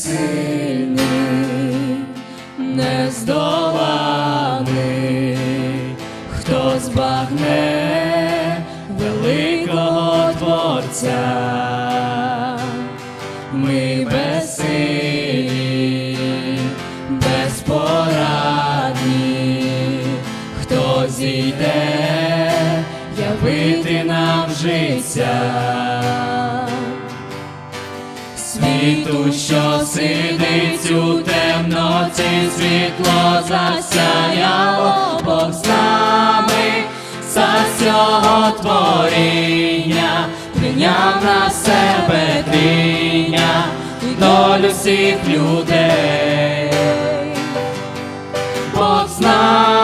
Всесильний, нездоланий, хто збагне великого Творця, зійде явити нам життя світу, що сидить у темноті, світло засяяло Бог з нами, за всього творіння, прийняв на себе тління долю всіх людей. Бог з нами,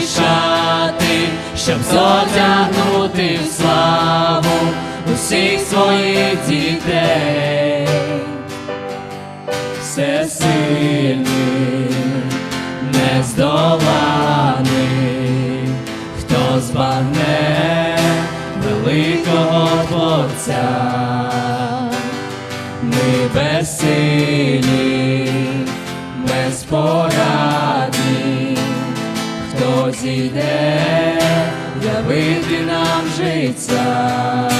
шати, щоб зодягнути в славу усіх своїх дітей. Всесильний, нездоланий, хто збагне великого Творця. Ми безсилі, безпорадні, хто зійде явити нам життя.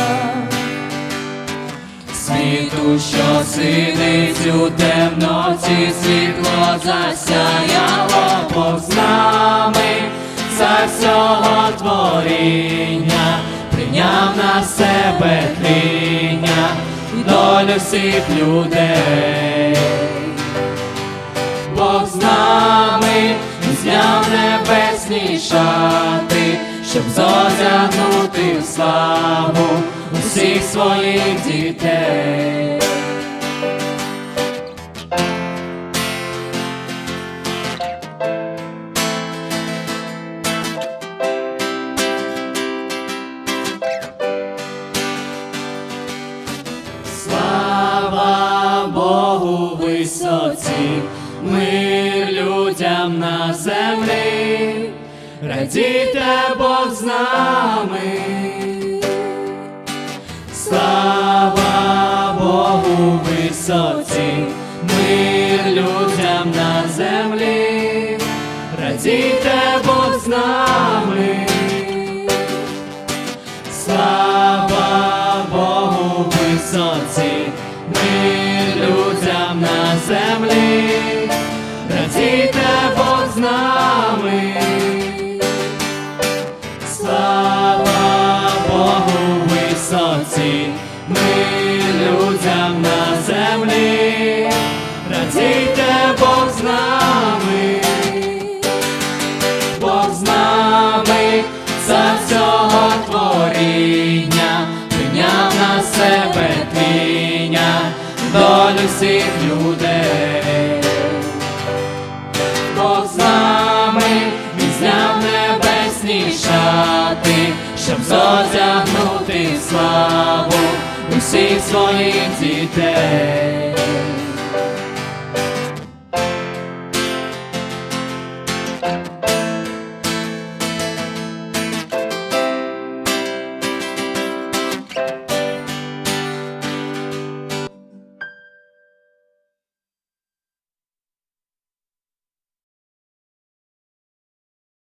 Світу, що сидить у темноті, світло засяяло Бог з нами, за всього творіння, прийняв на себе тління долю всіх людей. Щоб зодягнути в славу усіх своїх дітей. Слава Богу висоці, мир людям на землі, радійте Бог з нами. Слава Богу висоці, мир людям на землі, радійте Бог з нами. Слава Богу висоці, ми людям на землі, радійте Бог з нами. Висоці, ми людям на землі, радійте Бог з нами. Бог з нами за всього творіння, прийняв на себе тління, долю всіх людей. Бог з нами, він зняв небесні шати, щоб зодягнути славу усіх своїх дітей.